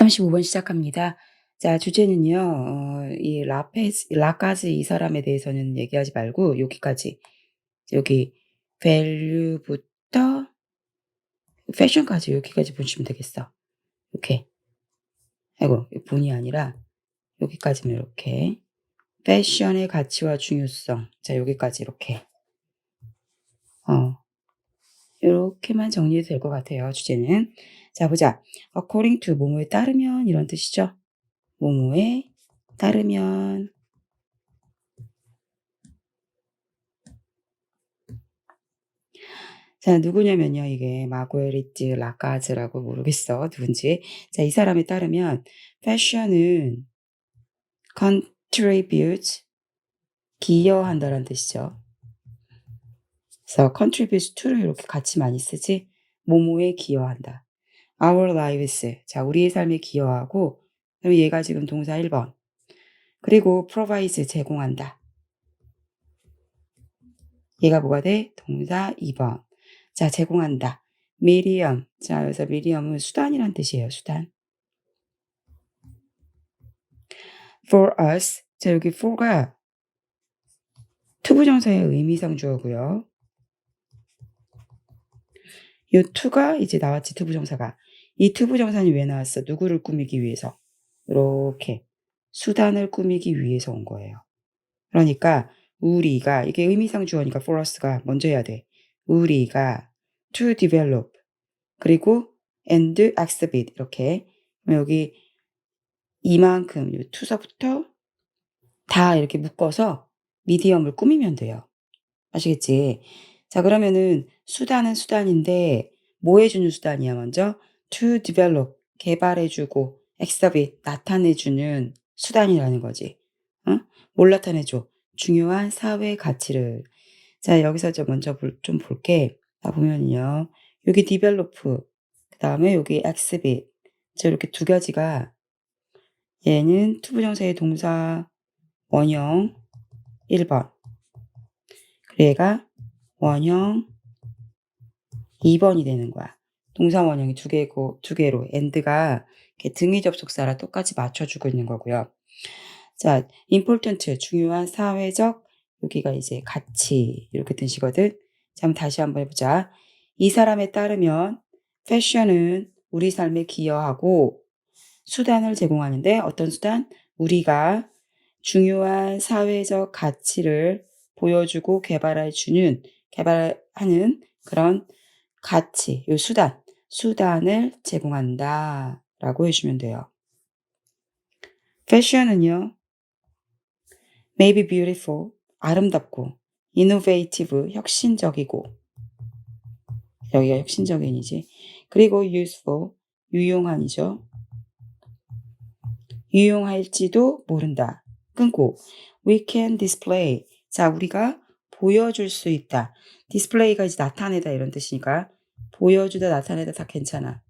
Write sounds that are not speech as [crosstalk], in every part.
35번 시작합니다. 자, 주제는요, 어, 이 라페스, 라카즈 이 사람에 대해서는 얘기하지 말고, 여기까지. 여기, value부터 패션까지 여기까지 보시면 되겠어. 이렇게. 아이고, 본이 아니라, 여기까지는 이렇게. 패션의 가치와 중요성. 자, 여기까지 이렇게. 어, 이렇게만 정리해도 될 것 같아요, 주제는. 자, 보자. according to 뭐뭐에 따르면 이런 뜻이죠. 뭐뭐에 따르면 자, 누구냐면요. 이게 마구에리트 라카즈라고 모르겠어. 누군지. 자, 이 사람에 따르면 패션은 contribute 기여한다라는 뜻이죠. 그래서 contribute to를 이렇게 같이 많이 쓰지. 뭐뭐에 기여한다. our lives. 자, 우리의 삶에 기여하고 그럼 얘가 지금 동사 1번. 그리고 provides 제공한다. 얘가 뭐가 돼? 동사 2번. 자, 제공한다. medium. 자, 여기서 medium은 수단이란 뜻이에요. 수단. for us. 자, 여기 for가 투부정사의 의미상 주어고요. 이 to가 이제 나왔지, 투부정사가. 이 투부정사는 왜 나왔어? 누구를 꾸미기 위해서? 이렇게 수단을 꾸미기 위해서 온 거예요. 그러니까 우리가 이게 의미상 주어니까 for us가 먼저 해야 돼. 우리가 to develop 그리고 and exhibit 이렇게 여기 이만큼 이 투서부터 다 이렇게 묶어서 미디엄을 꾸미면 돼요. 아시겠지? 자 그러면은 수단은 수단인데 뭐 해 주는 수단이야 먼저? to develop 개발해 주고 exhibit 나타내 주는 수단이라는 거지. 어? 뭘 나타내 줘? 중요한 사회 가치를. 자 여기서 저 먼저 볼- 좀 볼게. 자 보면요. 여기 develop 그 다음에 여기 exhibit 자 이렇게 두 가지가 얘는 투부정사의 동사 원형 1번 그리고 얘가 원형 2번이 되는 거야. 동사 원형이 두 개고 두 개로 이렇게 등위 접속사라 똑같이 맞춰주고 있는 거고요. 자, important 중요한 사회적 여기가 이제 가치 이렇게 뜻이거든. 자, 그럼 다시 한번 해보자. 이 사람에 따르면 패션은 우리 삶에 기여하고 수단을 제공하는데 어떤 수단? 우리가 중요한 사회적 가치를 보여주고 개발해 주는 개발하는 그런 가치, 요 수단, 수단을 제공한다. 라고 해주면 돼요. 패션은요, may be beautiful, 아름답고, innovative, 혁신적이고, 여기가 혁신적인이지. 그리고 useful, 유용한이죠. 유용할지도 모른다. 끊고, we can display. 자, 우리가 보여줄 수 있다. 디스플레이가 이제 나타내다 이런 뜻이니까 보여주다 나타내다 다 괜찮아.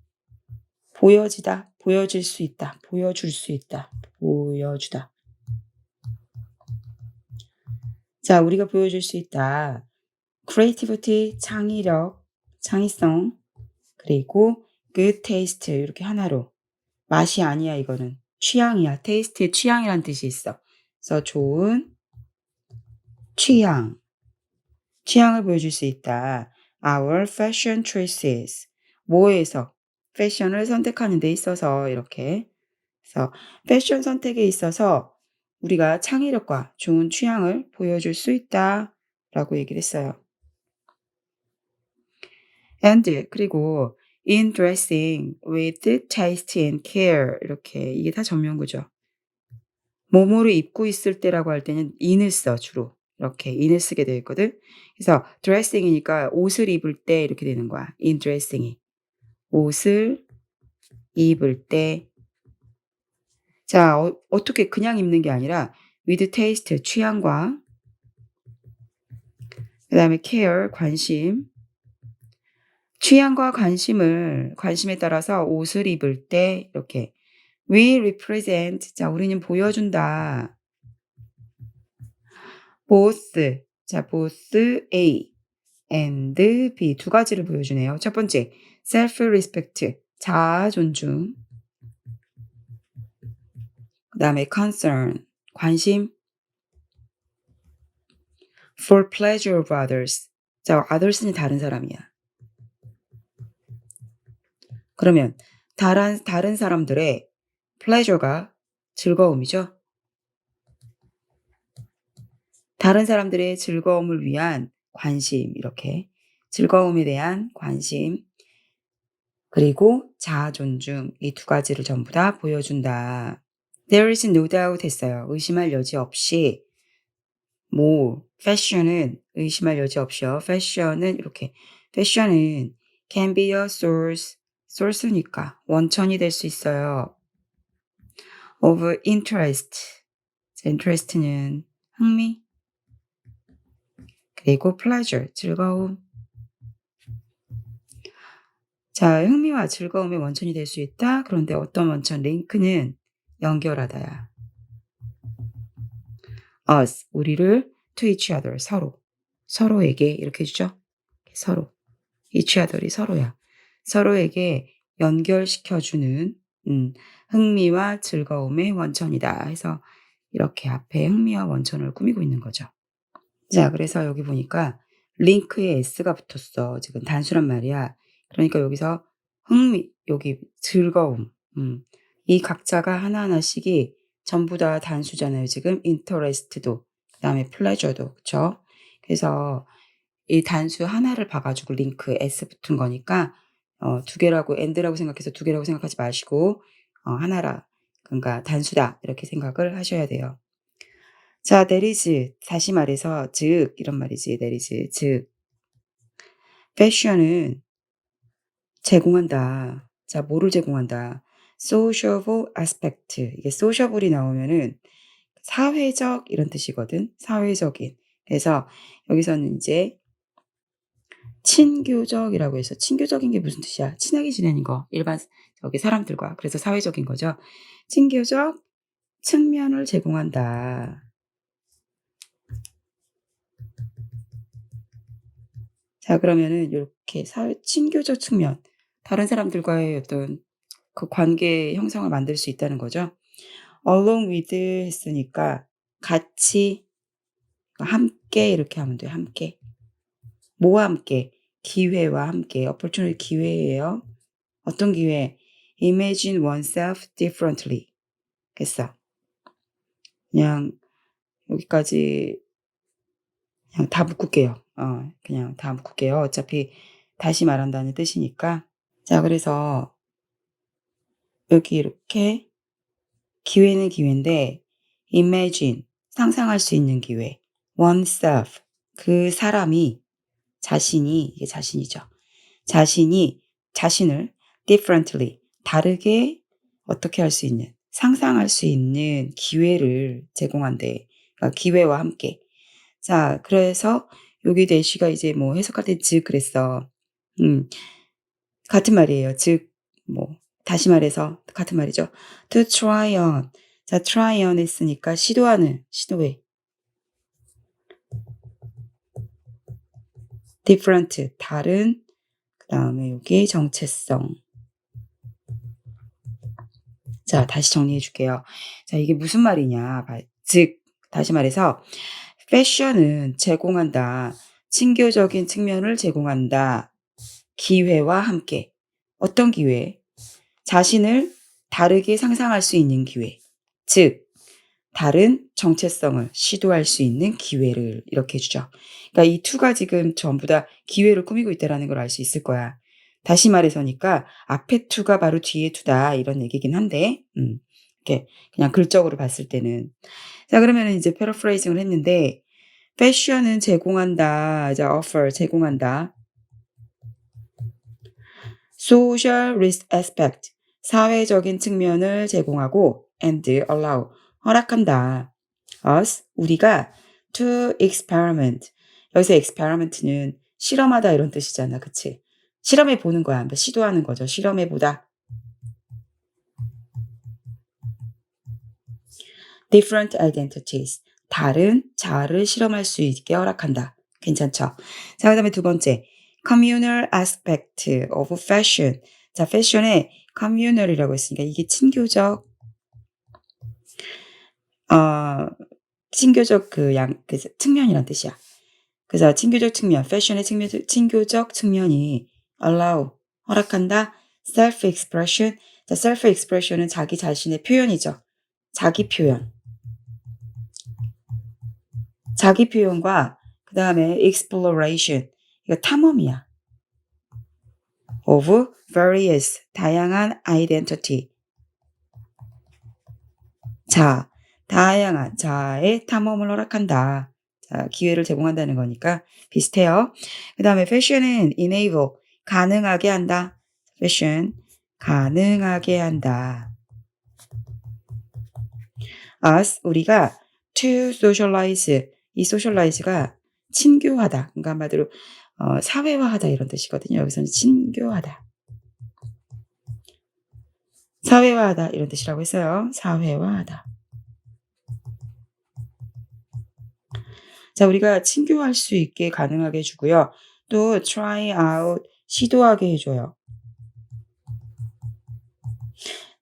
보여지다, 보여질 수 있다, 보여줄 수 있다, 보여주다. 자, 우리가 보여줄 수 있다. creativity, 창의력, 창의성, 그리고 good taste 이렇게 하나로 맛이 아니야 이거는 취향이야. 테이스트의 취향이란 뜻이 있어. 그래서 좋은 취향, 취향을 보여줄 수 있다. Our fashion choices. 뭐에서? 패션을 선택하는 데 있어서 이렇게. 그래서 패션 선택에 있어서 우리가 창의력과 좋은 취향을 보여줄 수 있다. 라고 얘기를 했어요. and 그리고 in dressing with taste and care 이렇게 이게 다 전면구죠. 뭐뭐를 입고 있을 때라고 할 때는 in을 써 주로 이렇게 in을 쓰게 되어 있거든. 그래서 dressing이니까 옷을 입을 때 이렇게 되는 거야. in dressing이 옷을 입을 때. 자 어, 어떻게 그냥 입는 게 아니라 with taste 취향과 그 다음에 care 관심 취향과 관심을 관심에 따라서 옷을 입을 때 이렇게 we represent 자 우리는 보여준다. Both 자 both A and B 두 가지를 보여주네요. 첫 번째 self respect 자아 존중 그다음에 concern 관심 for pleasure of others. 자, others는 다른 사람이야. 그러면 다른 다른 사람들의 pleasure가 즐거움이죠. 다른 사람들의 즐거움을 위한 관심 이렇게 즐거움에 대한 관심 그리고 자아 존중 이 두 가지를 전부 다 보여준다. There is no doubt 했어요. 의심할 여지 없이 뭐 fashion은 의심할 여지 없이요. fashion은 이렇게 fashion은 can be a source source니까 원천이 될 수 있어요. of interest interest는 흥미 그리고 pleasure 즐거움 자 흥미와 즐거움의 원천이 될 수 있다. 그런데 어떤 원천 링크는 연결하다야. us 우리를 to each other 서로 서로에게 이렇게 해주죠. 서로 each other이 서로야. 서로에게 연결시켜주는 음, 흥미와 즐거움의 원천이다 해서 이렇게 앞에 흥미와 원천을 꾸미고 있는 거죠. 자, 그래서 여기 보니까 링크에 s가 붙었어. 지금 단수란 말이야. 그러니까 여기서 흥미, 여기 즐거움, 음, 이 각자가 하나하나씩이 전부 다 단수잖아요. 지금 interest도, 그 다음에 pleasure도, 그쵸? 그래서 이 단수 하나를 봐가지고 링크 s 붙은 거니까 어, 두 개라고 and라고 생각해서 두 개라고 생각하지 마시고 어, 하나라 그러니까 단수다 이렇게 생각을 하셔야 돼요. 자, is 다시 말해서 즉 이런 말이지 is 즉 fashion은 제공한다. 자, 뭐를 제공한다? sociable aspect. 이게 sociable이 나오면은 사회적 이런 뜻이거든. 사회적인. 그래서 여기서는 이제 친교적이라고 해서 친교적인 게 무슨 뜻이야? 친하게 지내는 거. 일반 저기 사람들과. 그래서 사회적인 거죠. 친교적 측면을 제공한다. 자, 그러면은 이렇게 사회 친교적 측면, 다른 사람들과의 어떤 그 관계 형성을 만들 수 있다는 거죠. along with 했으니까 같이 함께 이렇게 하면 돼요. 함께. 뭐와 함께? 기회와 함께. opportunity 기회예요. 어떤 기회? imagine oneself differently. 했어. 그냥 여기까지 그냥 다 묶을게요. 어, 그냥 다 묶을게요. 어차피 다시 말한다는 뜻이니까. 자, 그래서 여기 이렇게 기회는 기회인데 imagine 상상할 수 있는 기회. oneself 그 사람이 자신이 이게 자신이죠. 자신이 자신을 differently 다르게 어떻게 할 수 있는 상상할 수 있는 기회를 제공한대. 그러니까 기회와 함께. 자, 그래서 여기 대시가 이제 뭐 해석할 때 즉 그랬어. 음. 같은 말이에요. 즉, 뭐, 다시 말해서 같은 말이죠. to try on. 자, try on 했으니까 시도하는, 시도해. different, 다른. 그 다음에 여기 정체성. 자, 다시 정리해 줄게요. 자, 이게 무슨 말이냐. 즉, 다시 말해서, 패션은 제공한다. 친교적인 측면을 제공한다. 기회와 함께. 어떤 기회? 자신을 다르게 상상할 수 있는 기회. 즉, 다른 정체성을 시도할 수 있는 기회를 이렇게 해주죠. 그러니까 이 투가 지금 전부 다 기회를 꾸미고 있다는 걸 알 수 있을 거야. 다시 말해서니까 앞에 투가 바로 뒤에 투다 이런 얘기긴 한데, 음, 이렇게 그냥 글적으로 봤을 때는 자 그러면 이제 패러프레이징을 했는데 패션은 제공한다. 자 offer 제공한다. social risk aspect 사회적인 측면을 제공하고 and allow 허락한다. us 우리가 to experiment 여기서 experiment는 실험하다 이런 뜻이잖아. 그치? 실험해 보는 거야. 시도하는 거죠. 실험해 보다. Different identities 다른 자아를 실험할 수 있게 허락한다. 괜찮죠? 자, 그 다음에 두 번째 communal aspect of fashion 자, 패션의 communal이라고 했으니까 이게 친교적 어, 친교적 그 양, 그 측면이란 뜻이야. 그래서 친교적 측면, 패션의 측면, 친교적 측면이 allow, 허락한다. self-expression. 자, self-expression은 자기 자신의 표현이죠. 자기 표현. 자기 표현과 그 다음에 exploration. 이거 탐험이야. of various, 다양한 identity. 자, 다양한 자의 탐험을 허락한다. 자, 기회를 제공한다는 거니까 비슷해요. 그 다음에 fashion은 enable, 가능하게 한다. fashion, 가능하게 한다. us, 우리가 to socialize, 이 socialize가 친교하다. 그러니까 한마디로 어, 사회화하다 이런 뜻이거든요. 여기서는 친교하다. 사회화하다 이런 뜻이라고 했어요. 사회화하다. 자, 우리가 친교할 수 있게 가능하게 해주고요. 또 try out, 시도하게 해줘요.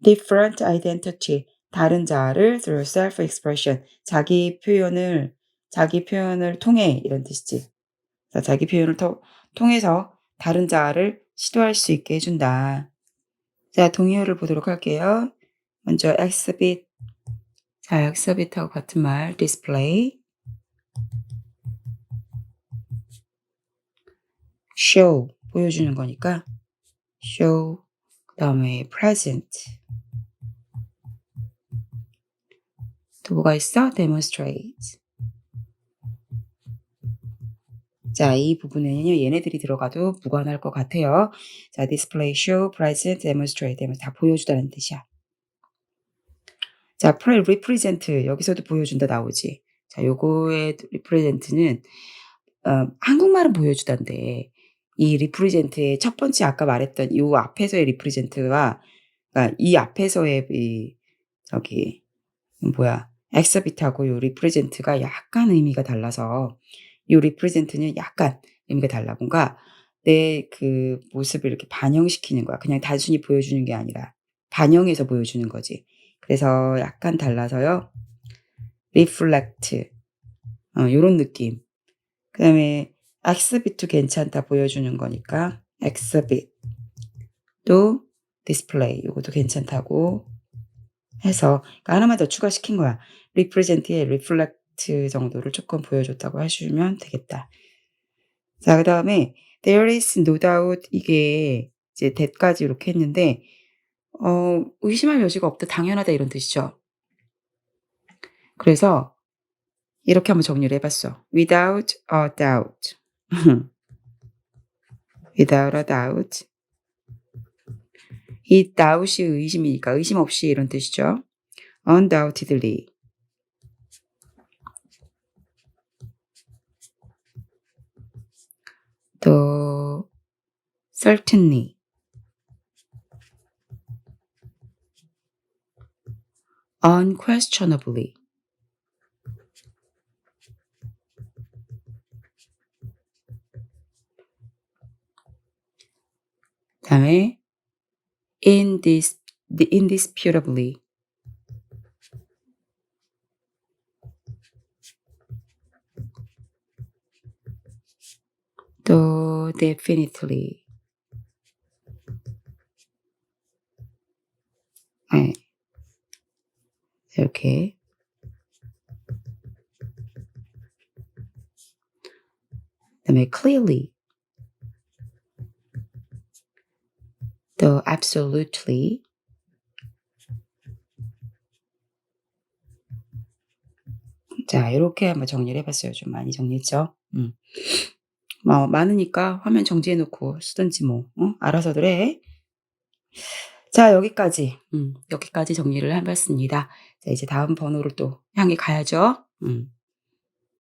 different identity, 다른 자아를 through self-expression, 자기 표현을, 자기 표현을 통해 이런 뜻이지. 자, 자기 표현을 통, 통해서 다른 자아를 시도할 수 있게 해준다. 자, 동의어를 보도록 할게요. 먼저 exhibit. 자, exhibit하고 같은 말, display. show, 보여주는 거니까 show. 그 다음에 present. 또 뭐가 있어? demonstrate. 자, 이 부분에는요, 얘네들이 들어가도 무관할 것 같아요. 자, display, show, present, demonstrate 되면 다 보여주다는 뜻이야. 자, pre- represent 여기서도 보여준다 나오지. 자, 요거의 represent는 어, 한국말은 보여주던데 이 represent의 첫 번째 아까 말했던 이 앞에서의 represent와 그러니까 이 앞에서의 이 저기 뭐야 exhibit하고 요 represent가 약간 의미가 달라서 이 represent는 약간 의미가 달라. 뭔가 내 그 모습을 이렇게 반영시키는 거야. 그냥 단순히 보여주는 게 아니라 반영해서 보여주는 거지. 그래서 약간 달라서요. reflect 어, 요런 느낌. 그 다음에 exhibit도 괜찮다 보여주는 거니까 exhibit 또 display 요것도 괜찮다고 해서 그러니까 하나만 더 추가시킨 거야. represent의 reflect 정도를 조금 보여줬다고 해주면 되겠다. 자, 그 다음에 there is no doubt 이게 이제 that까지 이렇게 했는데 어, 의심할 여지가 없다, 당연하다 이런 뜻이죠. 그래서 이렇게 한번 정리를 해봤어. without a doubt. [laughs] without a doubt. 이 doubt이 의심이니까 의심 없이 이런 뜻이죠. undoubtedly. 또 certainly. unquestionably. 다음에 indis, indisputably. 또 definitely. 네. 이렇게 그다음에 clearly. 또 absolutely. 자, 이렇게 한번 정리를 해봤어요. 좀 많이 정리했죠. 음. 뭐 많으니까 화면 정지해 놓고 쓰든지 뭐 어? 알아서들 해. 자, 여기까지. 음, 여기까지 정리를 해봤습니다. 자, 이제 다음 번호를 또 향해 가야죠. 음.